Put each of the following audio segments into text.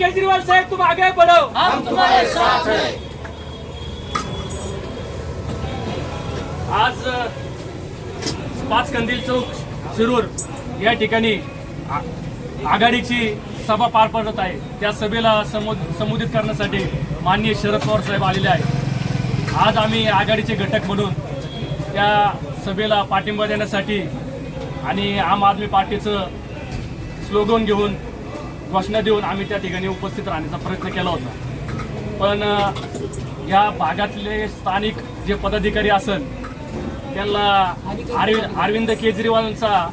केजरीवाल साहब तुम आगे बढ़ो हम तुम्हारे साथ हैं। आज पाच कंदील चौक शिरूर या ठिकाणी आघाडीची सभा पार पडत आहे. त्या सभेला संबोधित करण्यासाठी माननीय शरद पवार साहेब आलेले आहेत. आज आम्ही आघाडीचे घटक म्हणून त्या सभेला पाठिंबा देण्यासाठी आणि आम आदमी पार्टीचं स्लोगन घेऊन घोषणा देऊन आम्ही त्या ठिकाणी उपस्थित राहण्याचा प्रयत्न केला होता. पण या भागातले स्थानिक जे पदाधिकारी असन त्यांना अरविंद अरविंद केजरीवालांचा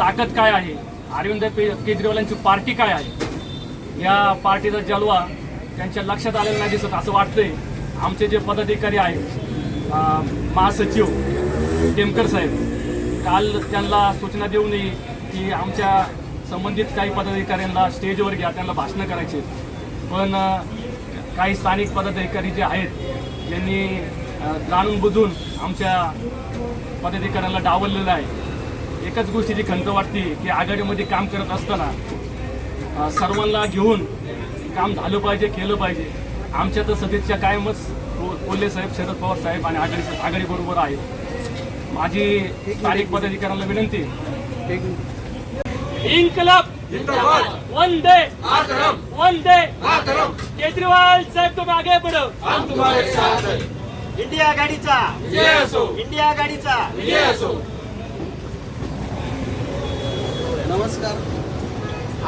ताकद काय आहे? अरविंद केजरीवालांची पार्टी काय आहे? या पार्टीचा जलवा त्यांच्या लक्षात आलेला नाही दिसत असं वाटतंय. आमचे जे पदाधिकारी आहेत महासचिव टेमकर साहेब काल त्यांना सूचना देऊनही की आमच्या संबंधित काही पदाधिकाऱ्यांना स्टेजवर घ्या त्यांना भाषणं करायची. पण काही स्थानिक पदाधिकारी जे आहेत यांनी जाणून बुजून आमच्या पदाधिकाऱ्यांना डावललेलं आहे. एकच गोष्टीची खंत वाटते की आघाडीमध्ये काम करत असताना सर्वांना घेऊन काम झालं पाहिजे केलं पाहिजे. आमच्या तर सदिच्छा कायमच कोल्हे साहेब शरद पवार साहेब आणि आघाडी आघाडीबरोबर आहेत माझी स्थानिक पदाधिकाऱ्यांना विनंती इन्कलाब। वंदे। वंदे। केजरीवाल साहेब तुम आगे बढ़ो। हम तुम्हारे साथ हैं। इंडिया आघाडीचा विजय असो। इंडिया आघाडीचा विजय असो। नमस्कार।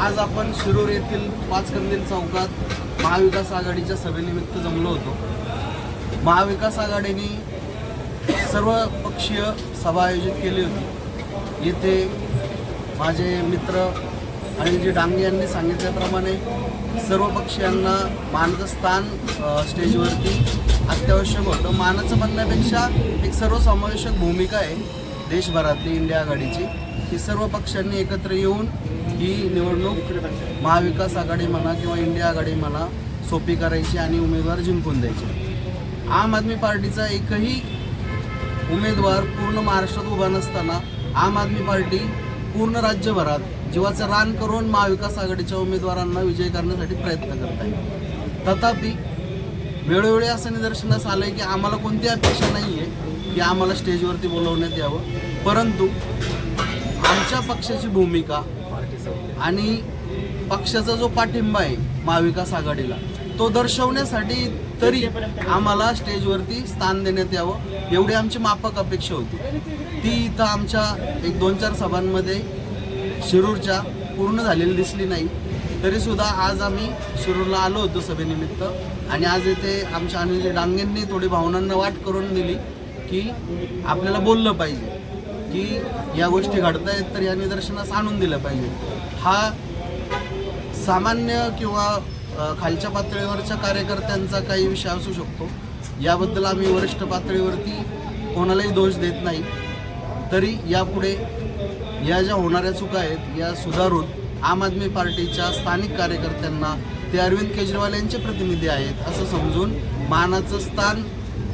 आज आपण शिरूर येथील पाच कंदील चौकात महाविकास आघाडीच्या सभेनिमित्त जमलो होतो. महाविकास आघाडीने सर्व पक्षीय सभा आयोजित केली होती. येथे माझे मित्र अनिलजी डांगे यांनी सांगितल्याप्रमाणे सर्व पक्षीयांना मानाचं स्थान स्टेजवरती अत्यावश्यक होतं. मानाचं म्हणण्यापेक्षा एक सर्वसमावेशक भूमिका आहे देशभरातली इंडिया आघाडीची. की सर्व पक्षांनी एकत्र येऊन ही निवडणूक महाविकास आघाडी म्हणा किंवा इंडिया आघाडी म्हणा सोपी करायची आणि उमेदवार जिंकून द्यायचे. आम आदमी पार्टीचा एकही उमेदवार पूर्ण महाराष्ट्रात उभा नसताना आम आदमी पार्टी पूर्ण राज्यभरात जीवाचं रान करून महाविकास आघाडीच्या उमेदवारांना विजय करण्यासाठी प्रयत्न करत आहे. तथापि वेळोवेळी असं निदर्शनास आलं आहे की आम्हाला कोणती अपेक्षा नाही आहे की आम्हाला स्टेजवरती बोलवण्यात यावं. परंतु आमच्या पक्षाची भूमिका आणि पक्षाचा जो पाठिंबा आहे महाविकास आघाडीला तो दर्शवण्यासाठी तरी आम्हाला स्टेजवरती स्थान देण्यात यावं एवढी आमची माफक अपेक्षा होती. ती इथं आमच्या एक दोन चार सभांमध्ये शिरूरच्या पूर्ण झालेली दिसली नाही. तरीसुद्धा आज आम्ही शिरूरला आलो होतो सभेनिमित्त. आणि आज येथे आमच्या अनिल डांगेंनी थोडी भावनांना वाट करून दिली की आपल्याला बोललं पाहिजे की या गोष्टी घडतायत तर या निदर्शनास आणून दिलं पाहिजे. हा सामान्य किंवा खालच्या पातळीवरच्या कार्यकर्त्यांचा काही विषय असू शकतो. याबद्दल आम्ही वरिष्ठ पातळीवरती कोणालाही दोष देत नाही. तरी यापुढे या ज्या होणाऱ्या चुका आहेत या सुधारून आम आदमी पार्टीच्या स्थानिक कार्यकर्त्यांना ते अरविंद केजरीवाल यांचे प्रतिनिधी आहेत असं समजून मानाचं स्थान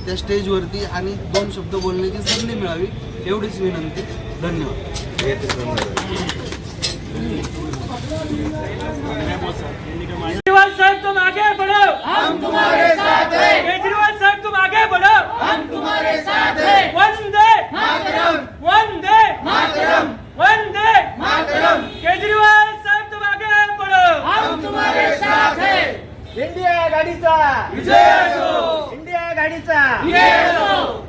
त्या स्टेजवरती आणि दोन शब्द बोलण्याची संधी मिळावी एवढीच विनंती. धन्यवाद केजरीवाल साहब तुम आगे बढ़ो हम तुम्हारे साथ हैं केजरीवाल साहब तुम आगे बढ़ो हम तुम्हारे साथ हैं वंदे मातरम वंदे मातरम वंदे मातरम केजरीवाल साहब तुम आगे बढ़ो हम तुम्हारे साथ हैं इंडिया आघाडीचा विजय असो इंडिया आघाडीचा विजय असो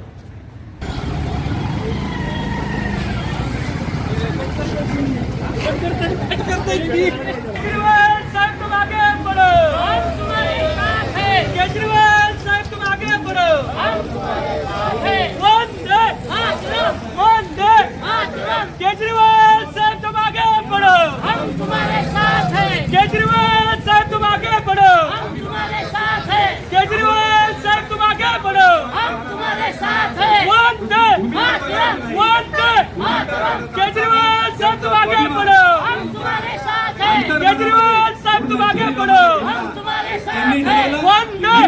केजरीवाल साहब तुम आगे बढ़ो हम तुम्हारे साथ हैं केजरीवाल साहब तुम आगे बढ़ो हम तुम्हारे साथ हैं वंदे मातरम वंदे मातरम केजरीवाल साहब तुम आगे बढ़ो हम तुम्हारे साथ हैं केजरीवाल साहब तुम आगे बढ़ो हम तुम्हारे साथ हैं केजरीवाल साहब तुम आगे बढ़ो हम तुम्हारे साथ हैं वंदे मातरम वंदे मातरम केजरीवाल साहब तुम आगे बढ़ो हम तुम्हारे साथ हैं केजरीवाल साहब तुम आगे बढ़ो हम तुम्हारे जय हैं वंदे!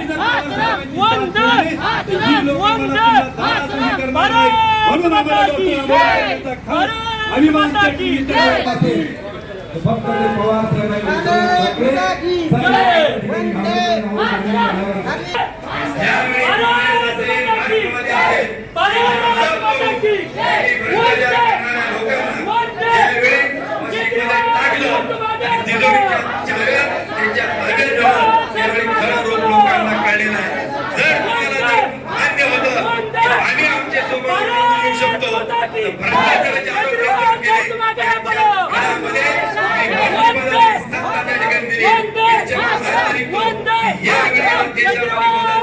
मातरम वंदे मातरम वंदे मातरम भारत माता की जय भारत माता की जय फक्त ते पवार साहेबांनी विचारून टाकले. सगळे आम्ही आमच्यासोबत बोलू शकतो. भ्रष्टाचाराचे आरोप व्यक्त केले. घरामध्ये सत्ता त्या ठिकाणी दिली. त्यांच्या महाराजांनी या वेळेला बदल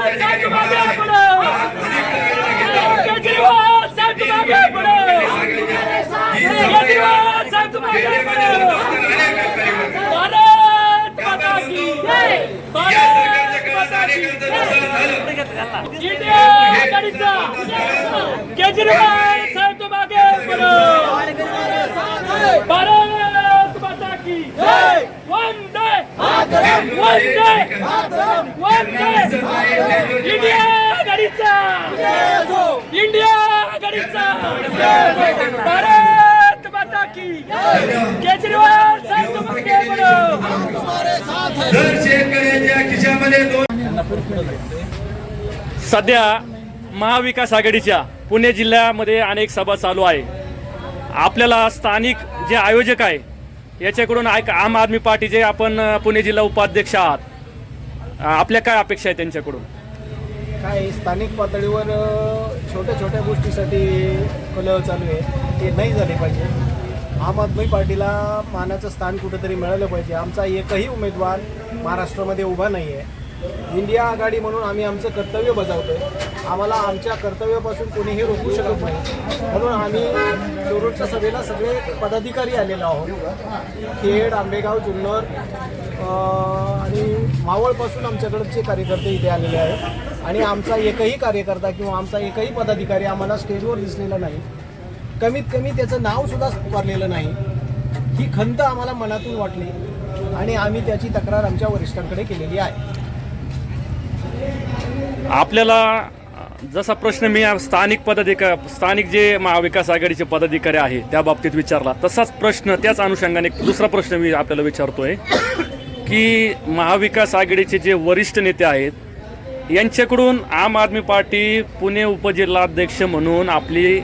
त्या ठिकाणी आहे. अधिक घेतला या सरकारच्या केजरीवाल साहेब तुम आगे भारत माता की वंदे वंदे वंदे. इंडिया आघाडीचा इंडिया आघाडीचा भारत की केजरीवाल साहेब सध्या महाविकास आघाडीच्या पुणे जिल्ह्यामध्ये अनेक सभा चालू आहे. आपल्याला स्थानिक जे आयोजक आहे याच्याकडून ऐक आम आदमी पार्टीचे आपण पुणे जिल्हा उपाध्यक्ष आहात आपल्या काय अपेक्षा आहे त्यांच्याकडून? काय स्थानिक पातळीवर छोट्या छोट्या गोष्टीसाठी कलह चालू आहे. ते नाही झाले पाहिजे. आम आदमी पार्टीला मानाचं स्थान कुठेतरी मिळालं पाहिजे. आमचा एकही उमेदवार महाराष्ट्रामध्ये उभा नाही आहे इंडिया आघाडी म्हणून आम्ही आमचं कर्तव्य बजावतो आहे आम्हाला आमच्या कर्तव्यापासून कोणीही रोखू शकत नाही. म्हणून आम्ही शेवटच्या सभेला सगळे पदाधिकारी आलेलो आहोत. खेड आंबेगाव जुन्नर आणि मावळपासून आमच्याकडचे कार्यकर्ते इथे आलेले आहेत. आणि आमचा एकही कार्यकर्ता किंवा आमचा एकही पदाधिकारी आम्हाला स्टेजवर दिसलेला नाही. कमीत कमी त्याचं नावसुद्धा पुकारलेलं नाही. ही खंत आम्हाला मनातून वाटली आणि आम्ही त्याची तक्रार आमच्या वरिष्ठांकडे केलेली आहे. आपल्याला जसा प्रश्न मी स्थानिक पदाधिका स्थानिक जे महाविकास आघाडीचे पदाधिकारी आहे त्या बाबतीत विचारला तसाच प्रश्न त्याच अनुषंगाने दुसरा प्रश्न मी आपल्याला विचारतोय की महाविकास आघाडीचे जे वरिष्ठ नेते आहेत यांच्याकडून आम आदमी पार्टी पुणे उपजिल्हाध्यक्ष म्हणून आपली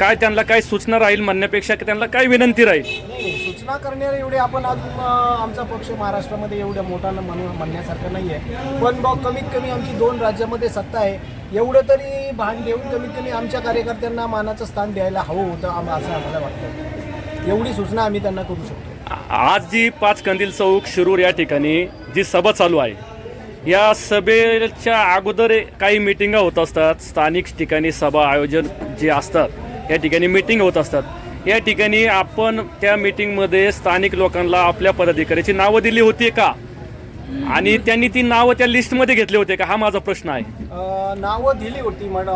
काय त्यांना काय सूचना राहील म्हणण्यापेक्षा की त्यांना काय विनंती राहील? नाही सूचना करणारे एवढे आपण अजून अं, आमचा पक्ष महाराष्ट्रामध्ये एवढ्या मोठा न- म्हणण्यासारखं नाही आहे. पण बघ कमीत कमी आमची दोन राज्यामध्ये सत्ता आहे. एवढं तरी भान देऊन कमीत कमी आमच्या कार्यकर्त्यांना मानाचं स्थान द्यायला हवं होतं आम असं आम्हाला वाटतं एवढी सूचना आम्ही त्यांना करू शकतो. आज जी पाच कंदील चौक शिरूर या ठिकाणी जी सभा चालू आहे या सभेच्या अगोदर काही मिटिंगा होत असतात. स्थानिक ठिकाणी सभा आयोजन जे असतात या ठिकाणी मिटिंग होत असतात. या ठिकाणी आपण त्या मिटिंगमध्ये स्थानिक लोकांना आपल्या पदाधिकाऱ्याची नावं दिली होती का? आणि त्यांनी ती नावं त्या लिस्टमध्ये घेतले होते का? हा माझा प्रश्न आहे. नावं दिली होती मला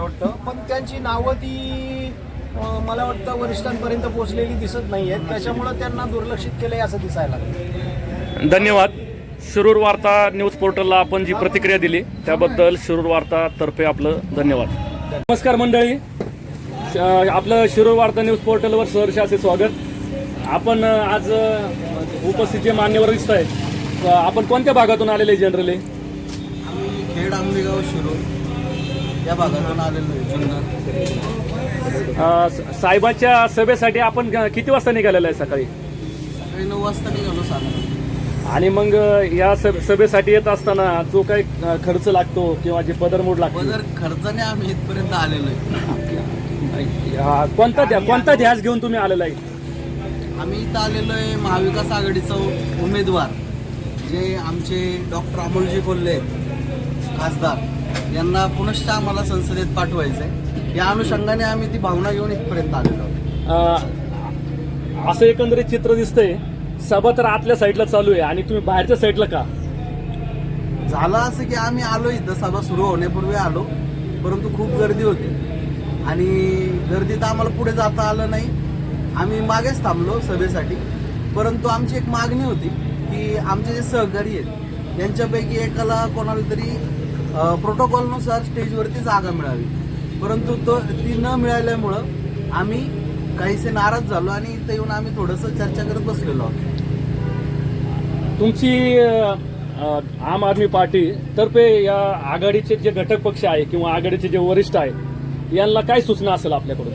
वाटतं. पण त्यांची नावं ती मला वाटतं वरिष्ठांपर्यंत पोहोचलेली दिसत नाही आहेत त्याच्यामुळं त्यांना दुर्लक्षित केलं आहे असं दिसायला धन्यवाद. शिरूर वार्ता न्यूज पोर्टलला आपण जी प्रतिक्रिया दिली त्याबद्दल शिरूर वार्ता तर्फे आपलं धन्यवाद. नमस्कार मंडळी. आपलं शिरूर वार्ता न्यूज पोर्टलवर सहर्ष असे स्वागत. आपण आज उपस्थित जे मान्यवर दिसत आहेत अ, आपण कोणत्या भागातून आलेले जनरली आम्ही खेड आंबेगाव शिरूर या भागातून आलेलो आहे साहेबाच्या सभेसाठी आपण किती वाजता निघालेलं आहे सकाळी? सकाळी नऊ वाजता निघालो सात आणि मग या सभ- सभेसाठी येत असताना जो काही खर्च लागतो किंवा जे पदरमोड लागतो बदर खर्चाने आम्ही इथपर्यंत आलेलो आहे. हा, कोणता ध्या- कोणता ध्यास घेऊन तुम्ही आलेला आहे? आम्ही इथं आलेलो आहे महाविकास आघाडीचा उमेदवार जे आमचे डॉक्टर अमोलजी कोल्हे आहेत, खासदार. यांना पुनश्च आम्हाला संसदेत पाठवायचं आहे या अनुषंगाने आम्ही ती भावना घेऊन इथपर्यंत आलेलो आहोत. अ, असं एकंदरीत चित्र दिसतंय. सभा तर आतल्या साईडला चालू आहे. आणि तुम्ही बाहेरच्या साईडला का? झालं असं की आम्ही आलो इथं. सभा सुरू होण्यापूर्वी आलो. परंतु खूप गर्दी होती. आणि गर्दीत आम्हाला पुढे जाता आलं नाही. आम्ही मागेच थांबलो सभेसाठी. परंतु आमची एक मागणी होती की आमचे जे सहकारी आहेत यांच्यापैकी एकाला कोणाला तरी प्रोटोकॉलनुसार स्टेजवरती जागा मिळावी. परंतु तो ती न मिळाल्यामुळं आम्ही काहीसे नाराज झालो आणि इथं येऊन आम्ही थोडंसं चर्चा करत बसलेलो आहोत. तुमची आम आदमी पार्टी तर्फे या आघाडीचे जे घटक पक्ष आहे किंवा आघाडीचे जे वरिष्ठ आहे यांना काय सूचना असेल आपल्याकडून?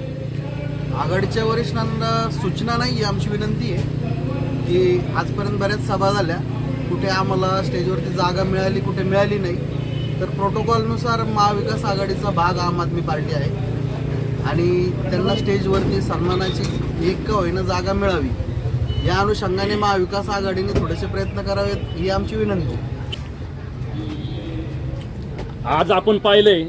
आघाडीच्या वरिष्ठांना सूचना नाही आहे आमची विनंती आहे की आजपर्यंत बऱ्याच सभा झाल्या. कुठे आम्हाला स्टेजवरती जागा मिळाली कुठे मिळाली नाही. तर प्रोटोकॉलनुसार महाविकास आघाडीचा भाग आम आदमी पार्टी आहे. आणि त्यांना स्टेजवरती सन्मानाची एक का होईना जागा मिळावी. या अनुषंगाने महाविकास आघाडीने थोडेसे प्रयत्न करावेत ही आमची विनंती आज आपण पाहिलंय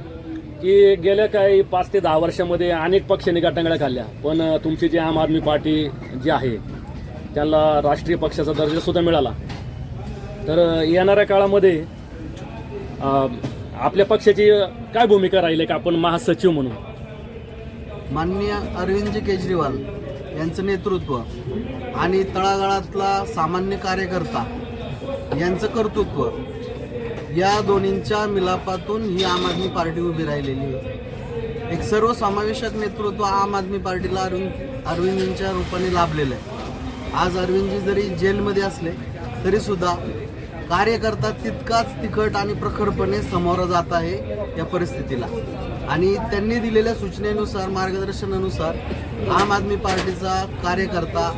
की गेल्या काही पाच ते दहा वर्षामध्ये अनेक पक्षांनी गटांगड्या खाल्ल्या. पण तुमची जी आम आदमी पार्टी जी आहे त्याला राष्ट्रीय पक्षाचा दर्जा सुद्धा मिळाला. तर येणाऱ्या काळामध्ये आपल्या पक्षाची काय भूमिका राहील का? आपण महासचिव म्हणून. माननीय अरविंदजी केजरीवाल यांचं नेतृत्व आणि तळागाळातला सामान्य कार्यकर्ता यांचं कर्तृत्व या दोन्हींच्या मिलापातून ही आम आदमी पार्टी उभी राहिलेली आहे एक सर्वसमावेशक नेतृत्व आम आदमी पार्टीला अरविंद अरविंदजींच्या रूपाने लाभलेलं आहे. आज अरविंदजी जरी जेलमध्ये असले तरीसुद्धा कार्यकर्ता तितकाच तिखट आणि प्रखरपणे समोर जात आहे या परिस्थितीला. आणि त्यांनी दिलेल्या सूचनेनुसार मार्गदर्शनानुसार आम आदमी पार्टीचा कार्यकर्ता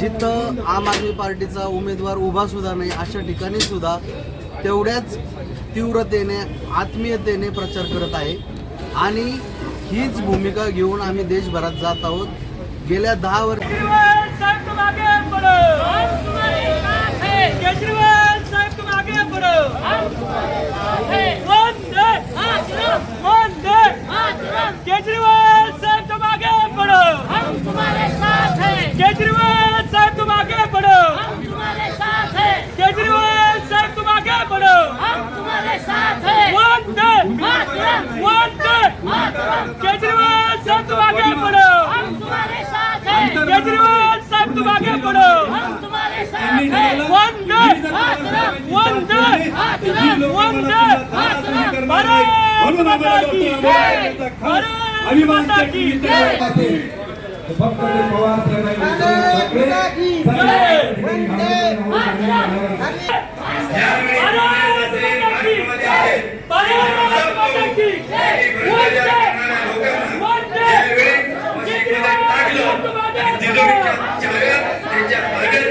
जिथं आम आदमी पार्टीचा उमेदवार उभा सुद्धा नाही अशा ठिकाणी सुद्धा तेवढ्याच तीव्रतेने आत्मीयतेने प्रचार करत आहे. आणि हीच भूमिका घेऊन आम्ही देशभरात जात आहोत. गेल्या दहा वर्ष केजरीवाल तुम आगे बढ़ो हम तुम्हारे साथ हैं केजरीवाल साहब तुम आगे बढ़ो हम तुम्हारे साथ हैं वंदे मातरम वंदे मातरम केजरीवाल साहब तुम आगे बढ़ो हम तुम्हारे साथ हैं केजरीवाल साहब तुम आगे बढ़ो हम तुम्हारे साथ हैं केजरीवाल साहब तुम आगे बढ़ो हम तुम्हारे साथ हैं वंदे मातरम वंदे मातरम केजरीवाल साहब तुम आगे बढ़ो हम तुम्हारे साथ हैं। केजरीवाल साहब तुम आगे बढ़ो हम तुम्हारे साथ हैं। वंदे। वंदे। वंदे मातरम भारत माता की जय। भारत माता की जय। फक्त पवार साहेबांनी जय भारत माता की जय भारत माता की जय वंदे वंदे केजरीवाल साहब तुम आगे बढ़ो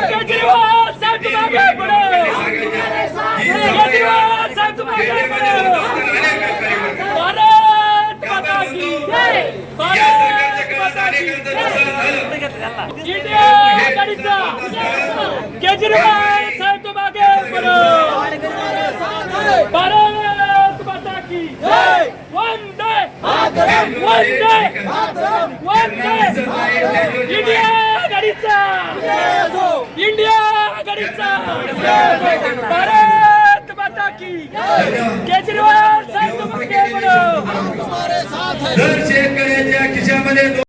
केजरीवाल साहब तुम आगे बढ़ो केजरीवाल साहब तुम आगे बढ़ो भारत माता की जय भारत माता की जय इंडिया आघाडीचा केजरीवाल साहेब तुम आगे बढ़ो भारत माता की जय. वंदे वंदे वंदे इंडिया आघाडीचा. इंडिया आघाडीचा. भारत माता की केजरीवाल साहेब तुम आगे बढ़ो दर शेतकऱ्याच्या खिशामध्ये